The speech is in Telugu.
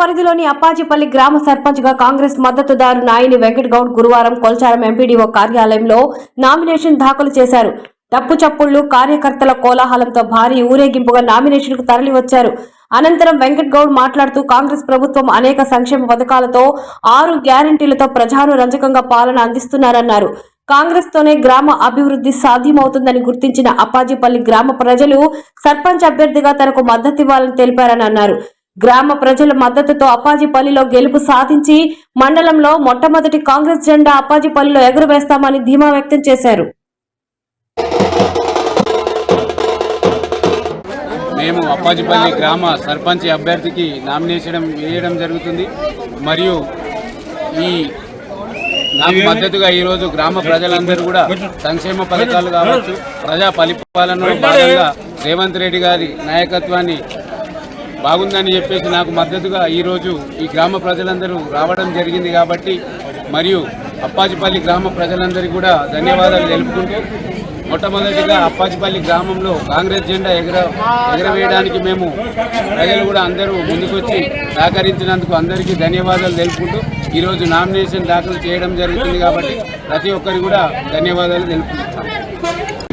పరిధిలోని అప్పాజిపల్లి గ్రామ సర్పంచ్గా కాంగ్రెస్ మద్దతుదారు నాయని వెంకట్ గౌడ్ గురువారం కొల్చారం ఎంపీడీఓ కార్యాలయంలో నామినేషన్ దాఖలు చేశారు. డప్పు చప్పుళ్ళు కార్యకర్తల కోలాహలంతో భారీ ఊరేగింపుగా నామినేషన్కు తరలివచ్చారు. అనంతరం వెంకట్ గౌడ్ మాట్లాడుతూ కాంగ్రెస్ ప్రభుత్వం అనేక సంక్షేమ పథకాలతో ఆరు గ్యారంటీలతో ప్రజాను రంజకంగా పాలన అందిస్తున్నారన్నారు. కాంగ్రెస్ తోనే గ్రామ అభివృద్ధి సాధ్యమవుతుందని గుర్తించిన అప్పాజీపల్లి గ్రామ ప్రజలు సర్పంచ్ అభ్యర్థిగా తనకు మద్దతివ్వాలని తెలిపారని అన్నారు. గ్రామ ప్రజల మద్దతుతో అప్పాజీపల్లిలో గెలుపు సాధించి మండలంలో మొట్టమొదటి కాంగ్రెస్ జెండా అప్పాజీపల్లిలో ఎగురవేస్తామని ధీమా వ్యక్తం చేశారు. మేము అప్పాజిపల్లి గ్రామ సర్పంచ్ అభ్యర్థికి నామినేషన్ వేయడం జరుగుతుంది. మరియు ఈ నాకు మద్దతుగా ఈరోజు గ్రామ ప్రజలందరూ కూడా సంక్షేమ పథకాలు కావచ్చు ప్రజా పరిపాలనలో భాగంగా రేవంత్ రెడ్డి గారి నాయకత్వాన్ని బాగుందని చెప్పేసి నాకు మద్దతుగా ఈరోజు ఈ గ్రామ ప్రజలందరూ రావడం జరిగింది కాబట్టి మరియు అప్పాజిపల్లి గ్రామ ప్రజలందరికీ కూడా ధన్యవాదాలు తెలుపుకుంటూ మొట్టమొదటిగా అప్పాజిపల్లి గ్రామంలో కాంగ్రెస్ జెండా ఎగర ఎగరవేయడానికి మేము ప్రజలు కూడా అందరూ ముందుకొచ్చి సహకరించినందుకు అందరికీ ధన్యవాదాలు తెలుపుకుంటూ ఈరోజు నామినేషన్ దాఖలు చేయడం జరుగుతుంది కాబట్టి ప్రతి ఒక్కరికి కూడా ధన్యవాదాలు తెలుపుకుంటున్నాం